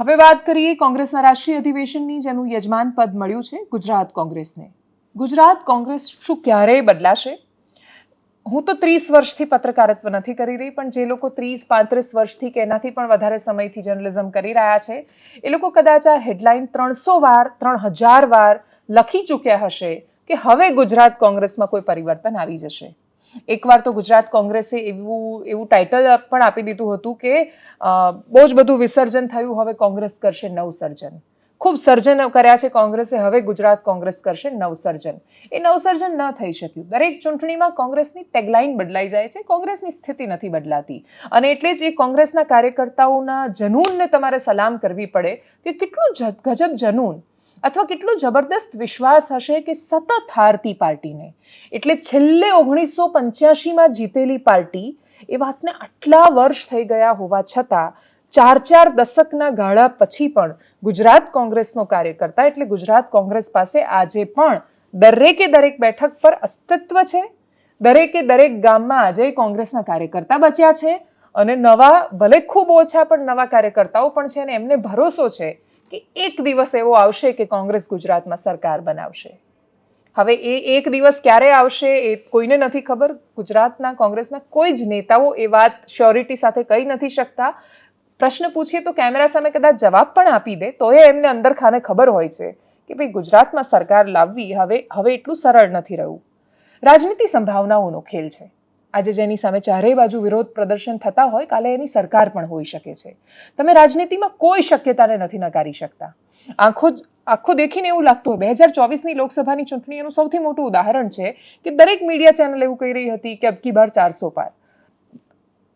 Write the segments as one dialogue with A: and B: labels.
A: હવે વાત કરીએ કોંગ્રેસના રાષ્ટ્રીય અધિવેશનની, જેનું યજમાન પદ મળ્યું છે ગુજરાત કોંગ્રેસને. ગુજરાત કોંગ્રેસ શું ક્યારેય બદલાશે? હું તો ત્રીસ વર્ષથી પત્રકારત્વ નથી કરી રહી, પણ જે લોકો ત્રીસ, પાંત્રીસ વર્ષથી કે એનાથી પણ વધારે સમયથી જર્નલિઝમ કરી રહ્યા છે, એ લોકો કદાચ આ હેડલાઇન ત્રણસો વાર, ત્રણ હજાર વાર લખી ચૂક્યા હશે કે હવે ગુજરાત કોંગ્રેસમાં કોઈ પરિવર્તન આવી જશે. એકવાર તો ગુજરાત કોંગ્રેસે એવું એવું ટાઇટલ પણ આપી દીધું હતું કે બહુ જ બધું વિસર્જન થયું, હવે કોંગ્રેસ કરશે નવસર્જન. ખૂબ સર્જન કર્યા છે કોંગ્રેસે, હવે ગુજરાત કોંગ્રેસ કરશે નવસર્જન. એ નવસર્જન ન થઈ શક્યું. દરેક ચૂંટણીમાં કોંગ્રેસની ટેગલાઇન બદલાઈ જાય છે, કોંગ્રેસની સ્થિતિ નથી બદલાતી. અને એટલે જ એ કોંગ્રેસના કાર્યકર્તાઓના જનૂનને તમારે સલામ કરવી પડે કે કેટલું ગજબ જનૂન અથવા કેટલો જબરદસ્ત વિશ્વાસ હશે કે સતત હારતી પાર્ટીને. એટલે છેલ્લે ઓગણીસો પંચ્યાસીમાં જીતેલી પાર્ટી એ વાતને આટલા વર્ષ થઈ ગયા હોવા છતાં ચાર ચાર દશકના ગાળા પછી પણ ગુજરાત કોંગ્રેસનો કાર્યકર્તા એટલે ગુજરાત કોંગ્રેસ પાસે આજે પણ દરેકે દરેક બેઠક પર અસ્તિત્વ છે. દરેકે દરેક ગામમાં આજે કોંગ્રેસના કાર્યકર્તા બચ્યા છે અને નવા ભલે ખૂબ ઓછા પણ નવા કાર્યકર્તાઓ પણ છે અને એમને ભરોસો છે કે એક દિવસ એવો આવશે કે કોંગ્રેસ ગુજરાતમાં સરકાર બનાવશે. હવે એ એક દિવસ ક્યારે આવશે એ કોઈને નથી ખબર. ગુજરાતના, કોંગ્રેસના કોઈ જ નેતાઓ એ વાત શ્યોરિટી સાથે કહી નથી શકતા. પ્રશ્ન પૂછીએ તો કેમેરા સામે કદાચ જવાબ પણ આપી દે તો એ એમને અંદર ખાને ખબર હોય છે કે ભાઈ ગુજરાતમાં સરકાર લાવવી હવે હવે એટલું સરળ નથી રહ્યું. રાજનીતિ સંભાવનાઓનો ખેલ છે. આજે જેની સામે ચારેય બાજુ વિરોધ પ્રદર્શન થતા હોય, કાલે એની સરકાર પણ હોઈ શકે છે. તમે રાજનીતિમાં કોઈ શક્યતાને નથી નકારી શકતા. આંખો આખો દેખીને એવું લાગતું હોય, બે હજાર ચોવીસની લોકસભાની ચૂંટણી એનું સૌથી મોટું ઉદાહરણ છે કે દરેક મીડિયા ચેનલ એવું કહી રહી હતી કે અબકી બાર ચારસો પાર.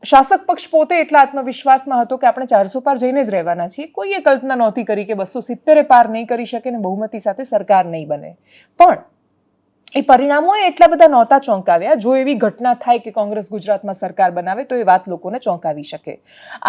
A: શાસક પક્ષ પોતે એટલા આત્મવિશ્વાસમાં હતો કે આપણે ચારસો પાર જઈને જ રહેવાના છીએ. કોઈએ કલ્પના નહોતી કરી કે બસો સિત્તેરે પાર નહીં કરી શકે ને બહુમતી સાથે સરકાર નહીં બને. પણ એ પરિણામો એટલા બધા નહોતા ચોંકાવ્યા. જો એવી ઘટના થાય કે કોંગ્રેસ ગુજરાતમાં સરકાર બનાવે, તો એ વાત લોકોને ચોંકાવી શકે.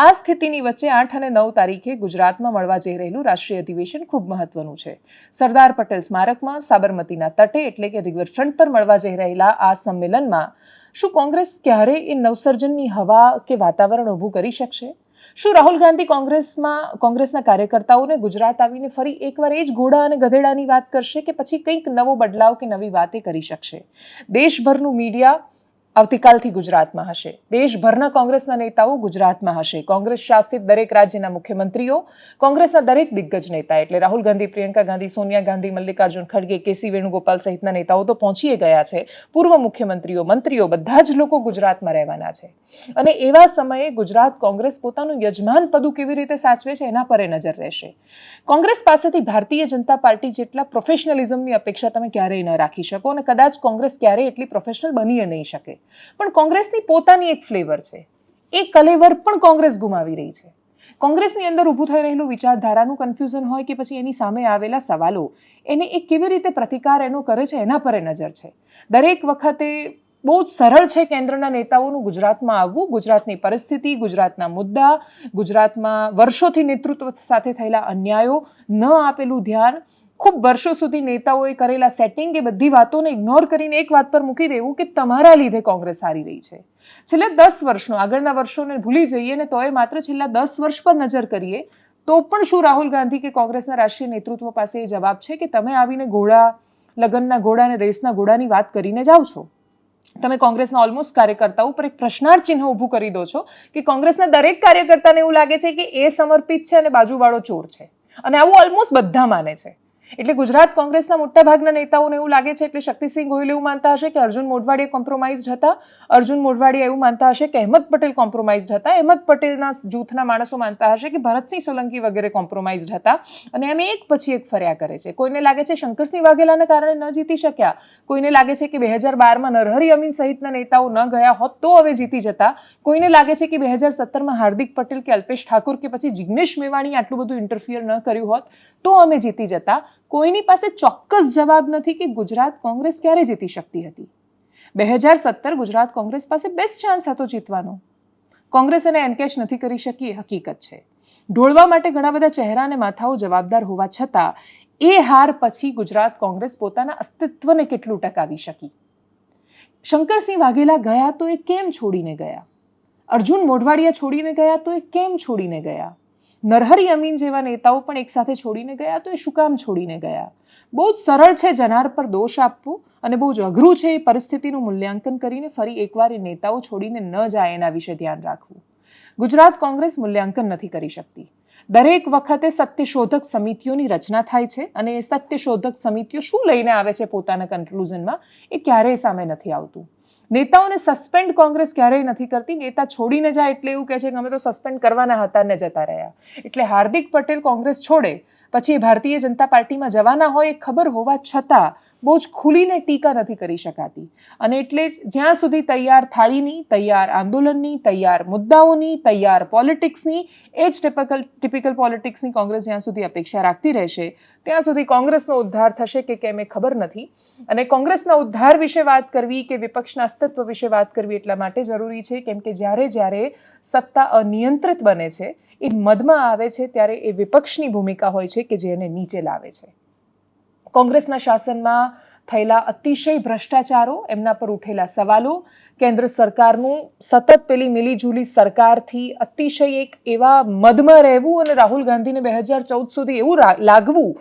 A: આ સ્થિતિની વચ્ચે આઠ અને નવ તારીખે ગુજરાતમાં મળવા જઈ રહેલું રાષ્ટ્રીય અધિવેશન ખૂબ મહત્વનું છે. સરદાર પટેલ સ્મારકમાં સાબરમતીના તટે એટલે કે રિવરફ્રન્ટ પર મળવા જઈ રહેલા આ સંમેલનમાં શું કોંગ્રેસ ક્યારે એ નવસર્જનની હવા કે વાતાવરણ ઊભું કરી શકશે? શું રાહુલ ગાંધી કોંગ્રેસમાં, કોંગ્રેસના કાર્યકર્તાઓને ગુજરાત આવીને ફરી એકવાર એ જ ઘોડા અને ગધેડાની વાત કરશે કે પછી કંઈક નવો બદલાવ કે નવી વાતે કરી શકશે? દેશભરનું મીડિયા આવતીકાલથી ગુજરાતમાં હશે. દેશભરના કોંગ્રેસના નેતાઓ ગુજરાતમાં હશે. કોંગ્રેસ શાસિત દરેક રાજ્યના મુખ્યમંત્રીઓ, કોંગ્રેસના દરેક દિગ્ગજ નેતા, એટલે રાહુલ ગાંધી, પ્રિયંકા ગાંધી, સોનિયા ગાંધી, મલ્લિકાર્જુન ખડગે કેસી વેણુગોપાલ સહિતના નેતાઓ તો પહોંચી ગયા છે. પૂર્વ મુખ્યમંત્રીઓ, મંત્રીઓ બધા જ લોકો ગુજરાતમાં રહેવાના છે. અને એવા સમયે ગુજરાત કોંગ્રેસ પોતાનું યજમાન પદું કેવી રીતે સાચવે છે એના પર એ નજર રહેશે. કોંગ્રેસ પાસેથી ભારતીય જનતા પાર્ટી જેટલા પ્રોફેશનલિઝમની અપેક્ષા તમે ક્યારેય ન રાખી શકો અને કદાચ કોંગ્રેસ ક્યારેય એટલી પ્રોફેશનલ બની નહીં શકે. પણ કોંગ્રેસની પોતાની એક ફ્લેવર છે. એ કલેવર પણ કોંગ્રેસ ગુમાવી રહી છે. કોંગ્રેસની અંદર ઊભું થઈ રહેલું વિચારધારાનું કન્ફ્યુઝન હોય કે પછી એની સામે આવેલા સવાલો, એને એ કેવી રીતે પ્રતિકાર એનો કરે છે એના પર એ નજર છે. દરેક વખતે બહુ જ સરળ છે કેન્દ્રના નેતાઓનું ગુજરાતમાં આવવું, ગુજરાતની પરિસ્થિતિ, ગુજરાતના મુદ્દા, ગુજરાતમાં વર્ષોથી નેતૃત્વ સાથે થયેલા અન્યાયો, ન આપેલું ધ્યાન ખૂબ વર્ષો સુધી નેતાઓએ કરેલા સેટિંગ એ બધી વાતોને ઇગ્નોર કરીને એક વાત પર મૂકી દેવું કે તમારા લીધે કોંગ્રેસ હારી રહી છે. છેલ્લા દસ વર્ષનો, આગળના વર્ષોને ભૂલી જઈએ ને તોય માત્ર છેલ્લા દસ વર્ષ પર નજર કરીએ, તો પણ શું રાહુલ ગાંધી કે કોંગ્રેસના રાષ્ટ્રીય નેતૃત્વ પાસે એ જવાબ છે કે તમે આવીને ઘોડા, લગ્નના ઘોડા અને રેસના ઘોડાની વાત કરીને જાઓ છો? તમે કોંગ્રેસના ઓલમોસ્ટ કાર્યકર્તાઓ ઉપર એક પ્રશ્નાર્થ ચિહ્ન ઊભું કરી દો છો કે કોંગ્રેસના દરેક કાર્યકર્તાને એવું લાગે છે કે એ સમર્પિત છે અને બાજુવાળો ચોર છે. અને આવું ઓલમોસ્ટ બધા માને છે. એટલે ગુજરાત કોંગ્રેસના મોટાભાગના નેતાઓને એવું લાગે છે એટલે શક્તિસિંહ ગોહિલ એવું માનતા હશે કે અર્જુન મોઢવાડીએ કોમ્પ્રોમાઇઝડ હતા. અર્જુન મોઢવાડીએ એવું માનતા હશે કે અહેમદ પટેલ કોમ્પ્રોમાઇઝડ હતા. અહેમદ પટેલના જૂથના માણસો માનતા હશે કે ભરતસિંહ સોલંકી વગેરે કોમ્પ્રોમાઇઝડ હતા. અને એમ એક પછી એક ફર્યા કરે છે. કોઈને લાગે છે શંકરસિંહ વાઘેલાને કારણે ન જીતી શક્યા? કોઈને લાગે છે કે બે હજાર બારમાં નરહરી અમીન સહિતના નેતાઓ ન ગયા હોત તો હવે જીતી જતા? કોઈને લાગે છે કે બે હજાર સત્તરમાં હાર્દિક પટેલ કે અલ્પેશ ઠાકુર કે પછી જિગ્નેશ મેવાણી આટલું બધું ઇન્ટરફિયર ન કર્યું હોત તો અમે જીતી જતા? કોઈની પાસે ચોક્કસ જવાબ નથી કે ગુજરાત કોંગ્રેસ ક્યારે જીતી શકતી હતી. બે હજાર સત્તર ગુજરાત કોંગ્રેસ પાસે બેસ્ટ ચાન્સ હતો જીતવાનો. કોંગ્રેસ એને એન્કેશ નથી કરી શકી હકીકત છે. ઢોળવા માટે ઘણા બધા ચહેરા અને માથાઓ જવાબદાર હોવા છતાં, એ હાર પછી ગુજરાત કોંગ્રેસ પોતાના અસ્તિત્વને કેટલું ટકાવી શકી? શંકરસિંહ વાઘેલા ગયા તો એ કેમ છોડીને ગયા? અર્જુન મોઢવાડિયા છોડીને ગયા તો એ કેમ છોડીને ગયા? નરહરી અમીન જેવા નેતાઓ પણ એકસાથે છોડીને ગયા તો એ શું કામ છોડીને ગયા? બહુ જ સરળ છે જનાર પર દોષ આપવું અને બહુ જ અઘરું છે એ પરિસ્થિતિનું મૂલ્યાંકન કરીને ફરી એકવાર એ નેતાઓ છોડીને ન જાય એના વિશે ધ્યાન રાખવું. ગુજરાત કોંગ્રેસ મૂલ્યાંકન નથી કરી શકતી. દરેક વખતે સત્યશોધક સમિતિઓની રચના થાય છે અને એ સત્યશોધક સમિતિઓ શું લઈને આવે છે પોતાના કન્ક્લુઝનમાં એ ક્યારેય સામે નથી આવતું. નેતાઓને સસ્પેન્ડ કોંગ્રેસ ક્યારેય નથી કરતી. નેતા છોડીને જાય એટલે એવું કહે છે કે અમે તો સસ્પેન્ડ કરવાના હતા ને જતા રહ્યા. એટલે હાર્દિક પટેલ કોંગ્રેસ છોડે. પછી એ ભારતીય જનતા પાર્ટીમાં જવાના હોય એ ખબર હોવા છતાં બહુ જ ખુલીને ટીકા નથી કરી શકાતી. અને એટલે જ જ્યાં સુધી તૈયાર થાળીની, તૈયાર આંદોલનની, તૈયાર મુદ્દાઓની, તૈયાર પોલિટિક્સની, એ જ ટિપિકલ ટિપિકલ પોલિટિક્સની કોંગ્રેસ જ્યાં સુધી અપેક્ષા રાખતી રહેશે, ત્યાં સુધી કોંગ્રેસનો ઉદ્ધાર થશે કે કેમ એ ખબર નથી. અને કોંગ્રેસના ઉદ્ધાર વિશે વાત કરવી કે વિપક્ષના અસ્તિત્વ વિશે વાત કરવી એટલા માટે જરૂરી છે, કેમ કે જ્યારે જ્યારે સત્તા અનિયંત્રિત બને છે, એ મદમાં આવે છે, ત્યારે એ વિપક્ષની ભૂમિકા હોય છે કે જે એને નીચે લાવે છે. કોંગ્રેસના શાસનમાં થયેલા અતિશય ભ્રષ્ટાચારો, એમના પર ઉઠેલા સવાલો, કેન્દ્ર સરકારનું સતત પેલી મિલીજુલી સરકારથી અતિશય એક એવા મદમાં રહેવું અને રાહુલ ગાંધીને બે હજાર ચૌદ સુધી એવું લાગવું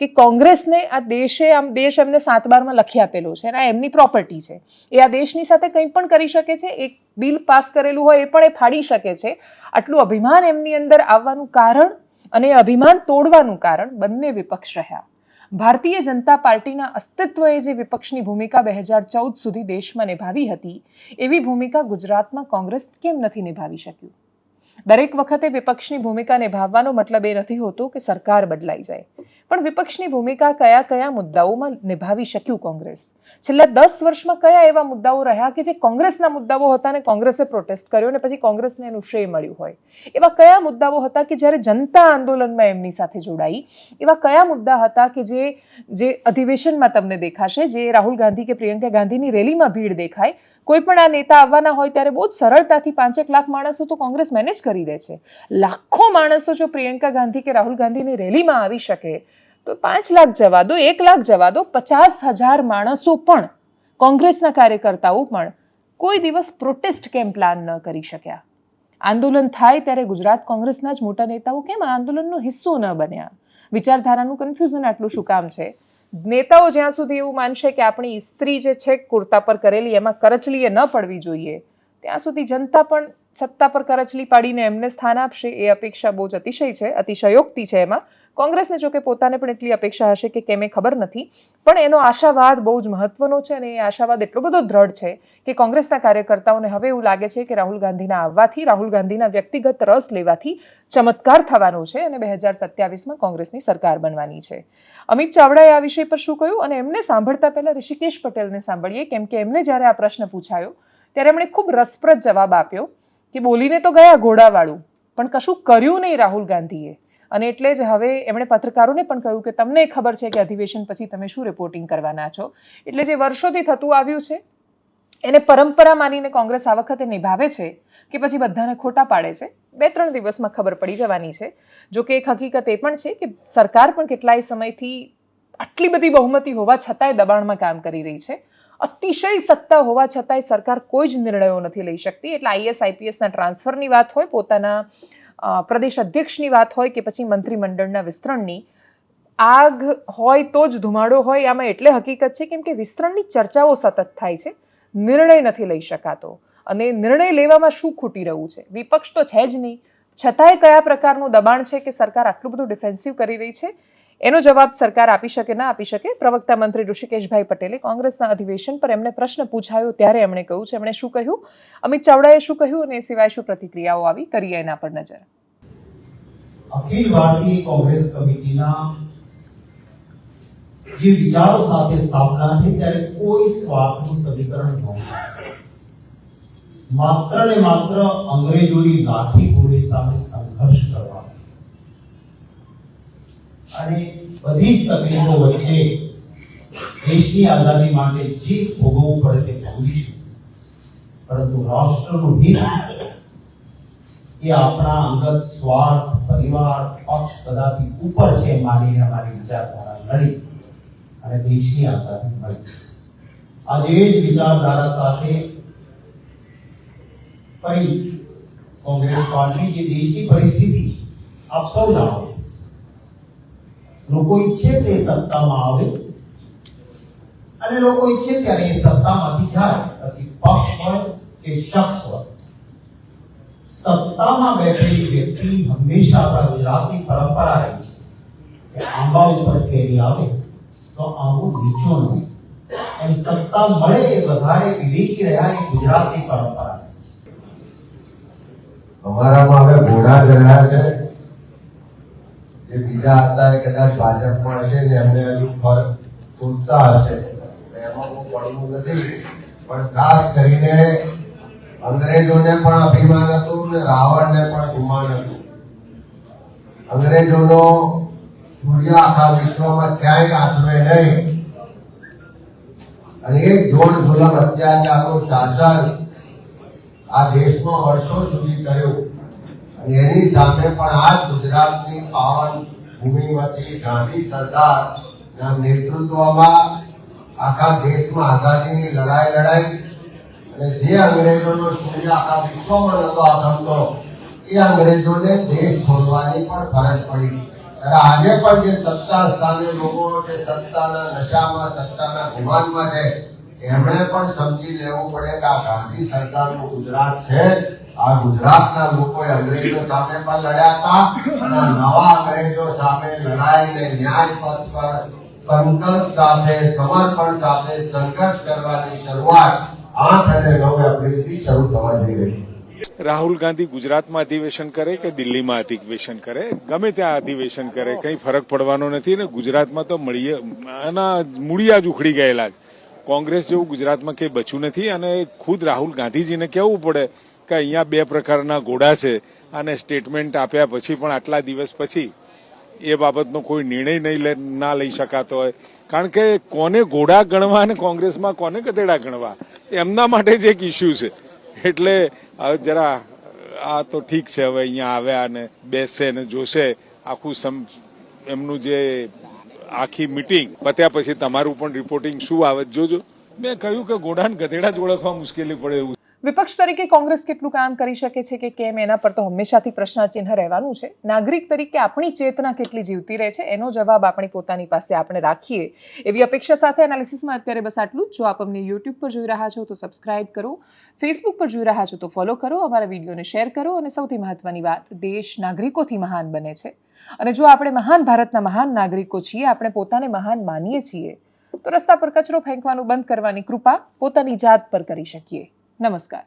A: કે કોંગ્રેસને આ દેશે આમ, દેશ એમને સાત બારમાં લખી આપેલો છે અને આ એમની પ્રોપર્ટી છે. એ આ દેશની સાથે કંઈ પણ કરી શકે છે, એક બિલ પાસ કરેલું હોય એ પણ એ ફાડી શકે છે. આટલું અભિમાન એમની અંદર આવવાનું કારણ અને અભિમાન તોડવાનું કારણ બંને વિપક્ષ રહ્યા. ભારતીય જનતા પાર્ટીના અસ્તિત્વએ જે વિપક્ષની ભૂમિકા બે હજાર ચૌદ સુધી દેશમાં નિભાવી હતી, એવી ભૂમિકા ગુજરાતમાં કોંગ્રેસ કેમ નથી નિભાવી શક્યું? દરેક વખતે વિપક્ષની ભૂમિકા નિભાવવાનો મતલબ એ નથી હોતો કે સરકાર બદલાઈ જાય. પણ વિપક્ષની ભૂમિકા કયા કયા મુદ્દાઓમાં નિભાવી શક્યું કોંગ્રેસ? છેલ્લા દસ વર્ષમાં કયા એવા મુદ્દાઓ રહ્યા કે જે કોંગ્રેસના મુદ્દાઓ હતા ને કોંગ્રેસે પ્રોટેસ્ટ કર્યો ને પછી કોંગ્રેસને એનું શ્રેય મળ્યું હોય? એવા કયા મુદ્દાઓ હતા કે જ્યારે જનતા આંદોલનમાં એમની સાથે જોડાઈ? એવા કયા મુદ્દા હતા કે જે જે અધિવેશનમાં તમને દેખાશે, જે રાહુલ ગાંધી કે પ્રિયંકા ગાંધીની રેલીમાં ભીડ દેખાય? કોઈ પણ આ નેતા આવવાના હોય ત્યારે બહુ જ સરળતાથી પાંચેક લાખ માણસો તો કોંગ્રેસ મેનેજ કરી દે છે. લાખો માણસો જો પ્રિયંકા ગાંધી કે રાહુલ ગાંધીની રેલીમાં આવી શકે તો પાંચ લાખ જવા દો, એક લાખ જવા દો, પચાસ હજાર માણસો પણ કોંગ્રેસના કાર્યકર્તાઓ પણ કોઈ દિવસ પ્રોટેસ્ટ કેમ પ્લાન ન કરી શક્યા? આંદોલન થાય ત્યારે ગુજરાત કોંગ્રેસના જ મોટા નેતાઓ કેમ આંદોલનનો હિસ્સો ન બન્યા? વિચારધારાનું કન્ફ્યુઝન આટલું શું કામ છે? નેતાઓ જ્યાં સુધી એવું માનશે કે આપણી ઇસ્ત્રી જે છે કુર્તા પર કરેલી, એમાં કરચલીએ ન પડવી જોઈએ, ત્યાં સુધી જનતા પણ સત્તા પર કરચલી પાડીને એમને સ્થાન આપશે એ અપેક્ષા બહુ જ અતિશય છે, અતિશયોક્તિ છે એમાં. કોંગ્રેસને જોકે પોતાને પણ એટલી અપેક્ષા હશે કે કેમ એ ખબર નથી, પણ એનો આશાવાદ બહુ જ મહત્વનો છે અને એ આશાવાદ એટલો બધો દ્રઢ છે કે કોંગ્રેસના કાર્યકર્તાઓને હવે એવું લાગે છે કે રાહુલ ગાંધીના આવવાથી, રાહુલ ગાંધીના વ્યક્તિગત રસ લેવાથી ચમત્કાર થવાનો છે અને બે હજાર સત્યાવીસમાં કોંગ્રેસની સરકાર બનવાની છે. અમિત ચાવડાએ આ વિષય પર શું કહ્યું? અને એમને સાંભળતા પહેલા ઋષિકેશ પટેલને સાંભળીએ, કેમ કે એમને જ્યારે આ પ્રશ્ન પૂછાયો, ત્યારે એમણે ખૂબ રસપ્રદ જવાબ આપ્યો કે બોલીને તો ગયા ઘોડાવાળું, પણ કશું કર્યું નહીં રાહુલ ગાંધીએ. અને એટલે જ હવે એમણે પત્રકારોને પણ કહ્યું કે તમને ખબર છે કે અધિવેશન પછી તમે શું રિપોર્ટિંગ કરવાના છો. એટલે જે વર્ષોથી થતું આવ્યું છે, એને પરંપરા માનીને કોંગ્રેસ આ વખતે નિભાવે છે કે પછી બધાને ખોટા પાડે છે બે ત્રણ દિવસમાં ખબર પડી જવાની છે. જો કે એક હકીકત એ પણ છે કે સરકાર પણ કેટલાય સમયથી આટલી બધી બહુમતી હોવા છતાંય દબાણમાં કામ કરી રહી છે. અતિશય સત્તા હોવા છતાંય સરકાર કોઈ જ નિર્ણયો નથી લઈ શકતી. એટલે આઈએસ આઈપીએસના ટ્રાન્સફરની વાત હોય, પોતાના પ્રદેશ અધ્યક્ષની વાત હોય કે પછી મંત્રીમંડળના વિસ્તરણની, આગ હોય તો જ ધુમાડો હોય, આમાં એટલે હકીકત છે કેમ કે વિસ્તરણની ચર્ચાઓ સતત થાય છે, નિર્ણય નથી લઈ શકાતો. અને નિર્ણય લેવામાં શું ખૂટી રહ્યું છે? વિપક્ષ તો છે જ નહીં. છતાંય કયા પ્રકારનું દબાણ છે કે સરકાર આટલું બધું ડિફેન્સિવ કરી રહી છે? એનો જવાબ સરકાર આપી શકે, ના આપી શકે. પ્રવક્તા મંત્રી ઋષિકેશભાઈ પટેલે કોંગ્રેસના અધિવેશન પર એમને પ્રશ્ન પૂછાયો ત્યારે એમણે કહ્યું છે, એમણે શું કહ્યું? અમિત ચાવડાએ શું કહ્યું અને એ સિવાય શું પ્રતિક્રિયાઓ આવી? કરીએ એના પર નજર.
B: અખિલ ભારતીય કોંગ્રેસ કમિટીના જે વિચારો સાથે સ્થાપના થઈ ત્યારે કોઈ સ્વાર્થનું સમીકરણ નહોતું માત્ર ને માત્ર અંગ્રેજોની લાઠી ગોળી સામે સંઘર્ષ અને બધી જ તકલીફો વચ્ચે દેશની આઝાદી માટે જે ભોગવવું પડે તે ભોગવીશું પરંતુ રાષ્ટ્રનું હિત એ આપણા અંગત સ્વાર્થ, પરિવાર, પક્ષ બધાથી ઉપર છે માનીને અમારી વિચારધારા લડી અને દેશની આઝાદી મળી આજે જ વિચારધારા સાથે ફરી કોંગ્રેસ પાર્ટી જે દેશની પરિસ્થિતિ આપ સૌ જાણો. લોકો ઈચ્છે તે સત્તામાં આવે અને લોકો ઈચ્છે ત્યારે એ સત્તામાંથી જાય પછી પક્ષ હોય કે શખ્સ હોય. સત્તામાં બેઠેલી વ્યક્તિ હંમેશા આપણા ગુજરાતની પરંપરા રહી છે કે આંબા ઉપર કેરી આવે તો આંબો નીચો નહીં એમ સત્તા મળે એ વધારે વિવેકી રહ્યા એ ગુજરાતની પરંપરા છે.
C: અમારામાં હવે ઘોડા જ રહ્યા છે. જે બીજા હતા એ કદાચ ભાજપમાં હશે ને એમને હજુ ફરક પૂરતા હશે. એમાં હું પડવું નથી. પણ ખાસ કરીને અંગ્રેજોને પણ અભિમાન હતું ને રાવણને પણ ગુમાન હતું. અંગ્રેજોનો સૂર્ય આખા વિશ્વમાં ક્યાંય આથમે નહીં. અને એક જોડ જુલમ અત્યાચારનું શાસન આ દેશમાં વર્ષો સુધી કર્યું. એની સામે પણ આ ગુજરાતની પાવન ભૂમિમાંથી ગાંધી સરદારના નેતૃત્વમાં આખા દેશમાં આઝાદીની લડાઈ લડાઈ અને જે અંગ્રેજોનો સૂર્ય આખા વિશ્વમાં નતો આધમતો, એ અંગ્રેજોને દેશ છોડવાની પણ ફરજ પડી. અને આજે પણ જે સત્તા સ્થાને લોકો જે સત્તાના નશામાં, સત્તાના ગુમાનમાં છે, એમણે પણ સમજી લેવું પડે કે આ ગાંધી સરકારનું ગુજરાત છે. આ ગુજરાતના લોકો અંગ્રેજો સામે પણ લડ્યા હતા અને નવા અંગ્રેજો સામે લડાઈને ન્યાય પથ પર સંકલ્પ સાથે, સમર્પણ સાથે સંઘર્ષ કરવાની શરૂઆત આઠ અને નવ એપ્રિલથી શરૂ થવા જઈ રહી
D: રાહુલ ગાંધી ગુજરાતમાં અધિવેશન કરે કે દિલ્હીમાં અધિવેશન કરે? ગમે ત્યાં અધિવેશન કરે, કંઈ ફરક પડવાનો નથી ને ગુજરાતમાં તો મળીએ, આના મૂળિયા જ ઉખડી ગયેલા જ કોંગ્રેસ જેવું ગુજરાતમાં કંઈ બચ્યું નથી અને ખુદ રાહુલ ગાંધીજીને કહેવું પડે? કે અહીંયા બે પ્રકારના ઘોડા છે અને સ્ટેટમેન્ટ આપ્યા પછી પણ આટલા દિવસ પછી એ બાબતનો કોઈ નિર્ણય નહીં ના લઈ શકાતો હોય. કારણ કે કોને ઘોડા ગણવા અને કોંગ્રેસમાં કોને ગધેડા ગણવા? એમના માટે જ એક ઇસ્યુ છે. એટલે હવે જરા આ તો ઠીક છે હવે અહીંયા આવ્યા અને બેસે ને જોશે. આખું સમ, એમનું જે આખી મીટિંગ પત્યા પછી તમારું પણ રિપોર્ટિંગ શું આવે જોજો. મેં કહ્યું કે ઘોડાને ગધેડા જ ઓળખવા મુશ્કેલી પડે એવું
A: વિપક્ષ તરીકે કોંગ્રેસ કેટલું કામ કરી શકે છે કે કેમ, એના પર તો હંમેશાથી પ્રશ્નાચિહ્ન રહેવાનું છે. નાગરિક તરીકે આપણી ચેતના કેટલી જીવતી રહે છે, એનો જવાબ આપણી પોતાની પાસે આપણે રાખીએ. એવી અપેક્ષા સાથે એનાલિસિસમાં અત્યારે બસ આટલું જ. આપ અમને યુટ્યુબ પર જોઈ રહ્યા છો તો સબસ્ક્રાઇબ કરો, ફેસબુક પર જોઈ રહ્યા છો તો ફોલો કરો, અમારા વિડીયોને શેર કરો અને સૌથી મહત્વની વાત, દેશ નાગરિકોથી મહાન બને છે. અને જો આપણે મહાન ભારતના મહાન નાગરિકો છીએ, આપણે પોતાને મહાન માનીએ છીએ, તો રસ્તા પર કચરો ફેંકવાનું બંધ કરવાની કૃપા પોતાની જાત પર કરી શકીએ. નમસ્કાર.